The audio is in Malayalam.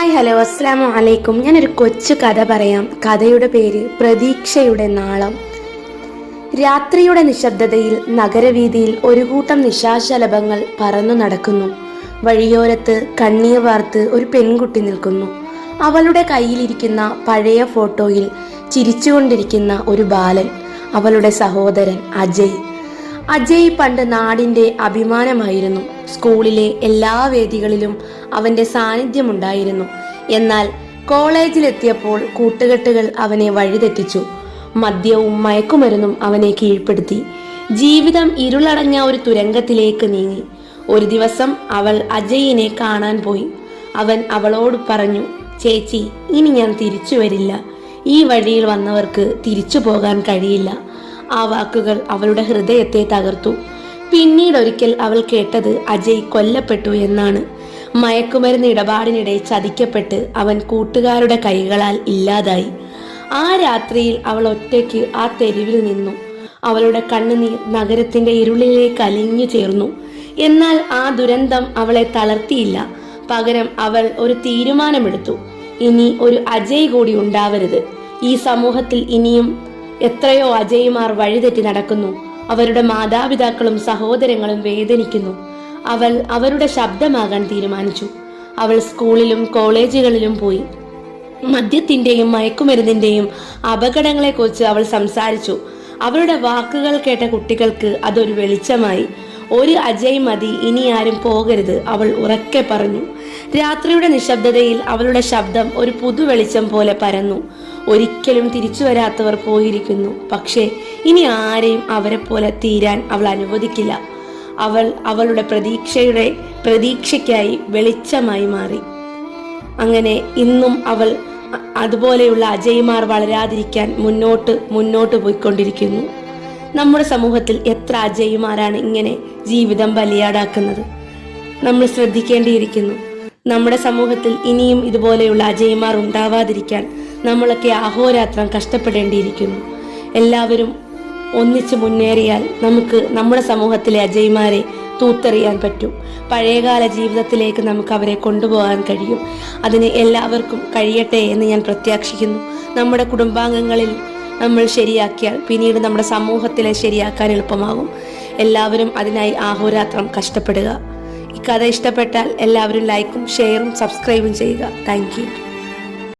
ഹായ് ഹലോ അസ്സാം വലൈക്കും ഞാനൊരു കൊച്ചു കഥ പറയാം. കഥയുടെ പേര് പ്രതീക്ഷയുടെ നാളം. രാത്രിയുടെ നിശബ്ദതയിൽ നഗരവീതിയിൽ ഒരു കൂട്ടം നിശാശലഭങ്ങൾ പറന്നു നടക്കുന്നു. വഴിയോരത്ത് കണ്ണീർ വാർത്ത് ഒരു പെൺകുട്ടി നിൽക്കുന്നു. അവളുടെ കയ്യിലിരിക്കുന്ന പഴയ ഫോട്ടോയിൽ ചിരിച്ചുകൊണ്ടിരിക്കുന്ന ഒരു ബാലൻ അവളുടെ സഹോദരൻ അജയ്. അജയ് പണ്ട് നാടിന്റെ അഭിമാനമായിരുന്നു. സ്കൂളിലെ എല്ലാ വേദികളിലും അവന്റെ സാന്നിധ്യമുണ്ടായിരുന്നു. എന്നാൽ കോളേജിലെത്തിയപ്പോൾ കൂട്ടുകെട്ടുകൾ അവനെ വഴിതെറ്റിച്ചു. മദ്യവും മയക്കുമരുന്നും അവനെ കീഴ്പ്പെടുത്തി. ജീവിതം ഇരുളടഞ്ഞ ഒരു തുരങ്കത്തിലേക്ക് നീങ്ങി. ഒരു ദിവസം അവൾ അജയിനെ കാണാൻ പോയി. അവൻ അവളോട് പറഞ്ഞു ചേച്ചി ഇനി ഞാൻ തിരിച്ചു വരില്ല. ഈ വഴിയിൽ വന്നവർക്ക് തിരിച്ചു പോകാൻ കഴിയില്ല. ആ വാക്കുകൾ അവളുടെ ഹൃദയത്തെ തകർത്തു. പിന്നീട് ഒരിക്കൽ അവൾ കേട്ടത് അജയ് കൊല്ലപ്പെട്ടു എന്നാണ്. മയക്കുമരുന്ന് ഇടപാടിനിടെ ചതിക്കപ്പെട്ട് അവൻ കൂട്ടുകാരുടെ കൈകളാൽ ഇല്ലാതായി. ആ രാത്രിയിൽ അവൾ ഒറ്റയ്ക്ക് ആ തെരുവിൽ നിന്നു. അവളുടെ കണ്ണുനീർ നഗരത്തിന്റെ ഇരുളിലേക്ക് അലിഞ്ഞു ചേർന്നു. എന്നാൽ ആ ദുരന്തം അവളെ തളർത്തിയില്ല. പകരം അവൾ ഒരു തീരുമാനമെടുത്തു. ഇനി ഒരു അജയ് കൂടി ഉണ്ടാവരുത്. ഈ സമൂഹത്തിൽ ഇനിയും എത്രയോ അജയ്മാർ വഴിതെറ്റി നടക്കുന്നു. അവരുടെ മാതാപിതാക്കളും സഹോദരങ്ങളും വേദനിക്കുന്നു. അവൾ അവരുടെ ശബ്ദമാകാൻ തീരുമാനിച്ചു. അവൾ സ്കൂളിലും കോളേജുകളിലും പോയി. മദ്യത്തിന്റെയും മയക്കുമരുന്നിന്റെയും അപകടങ്ങളെക്കുറിച്ച് അവൾ സംസാരിച്ചു. അവരുടെ വാക്കുകൾ കേട്ട കുട്ടികൾക്ക് അതൊരു വെളിച്ചമായി. ഒരു അജയ് മതി ഇനി ആരും പോകരുത് അവൾ ഉറക്കെ പറഞ്ഞു. രാത്രിയുടെ നിശബ്ദതയിൽ അവളുടെ ശബ്ദം ഒരു പുതു വെളിച്ചം പോലെ പരന്നു. ഒരിക്കലും തിരിച്ചു വരാത്തവർ പോയിരിക്കുന്നു. പക്ഷേ ഇനി ആരെയും അവരെ പോലെ തീരാൻ അവൾ അനുവദിക്കില്ല. അവൾ അവളുടെ പ്രതീക്ഷയുടെ പ്രതീക്ഷയ്ക്കായി വെളിച്ചമായി മാറി. അങ്ങനെ ഇന്നും അവൾ അതുപോലെയുള്ള അജയ്മാർ വളരാതിരിക്കാൻ മുന്നോട്ട് മുന്നോട്ട് പോയിക്കൊണ്ടിരിക്കുന്നു. നമ്മുടെ സമൂഹത്തിൽ എത്ര അജയ്മാരാണ് ഇങ്ങനെ ജീവിതം ബലിയാടാക്കുന്നത്? നമ്മൾ ശ്രദ്ധിക്കേണ്ടിയിരിക്കുന്നു. നമ്മുടെ സമൂഹത്തിൽ ഇനിയും ഇതുപോലെയുള്ള അജയ്മാർ ഉണ്ടാവാതിരിക്കാൻ നമ്മളൊക്കെ അഹോരാത്രം കഷ്ടപ്പെടേണ്ടിയിരിക്കുന്നു. എല്ലാവരും ഒന്നിച്ചു മുന്നേറിയാൽ നമുക്ക് നമ്മുടെ സമൂഹത്തിലെ അജയ്മാരെ തൂത്തെറിയാൻ പറ്റും. പഴയകാല ജീവിതത്തിലേക്ക് നമുക്ക് അവരെ കൊണ്ടുപോകാൻ കഴിയും. അതിന് എല്ലാവർക്കും കഴിയട്ടെ എന്ന് ഞാൻ പ്രത്യാക്ഷിക്കുന്നു നമ്മുടെ കുടുംബാംഗങ്ങളിൽ നമ്മൾ ശരിയാക്കിയാൽ പിന്നീട് നമ്മുടെ സമൂഹത്തിലെ ശരിയാക്കാൻ എളുപ്പമാകും. എല്ലാവരും അതിനായി ആഹോരാത്രം കഷ്ടപ്പെടുക. ഈ കഥ ഇഷ്ടപ്പെട്ടാൽ എല്ലാവരും ലൈക്കും ഷെയറും സബ്സ്ക്രൈബും ചെയ്യുക. താങ്ക്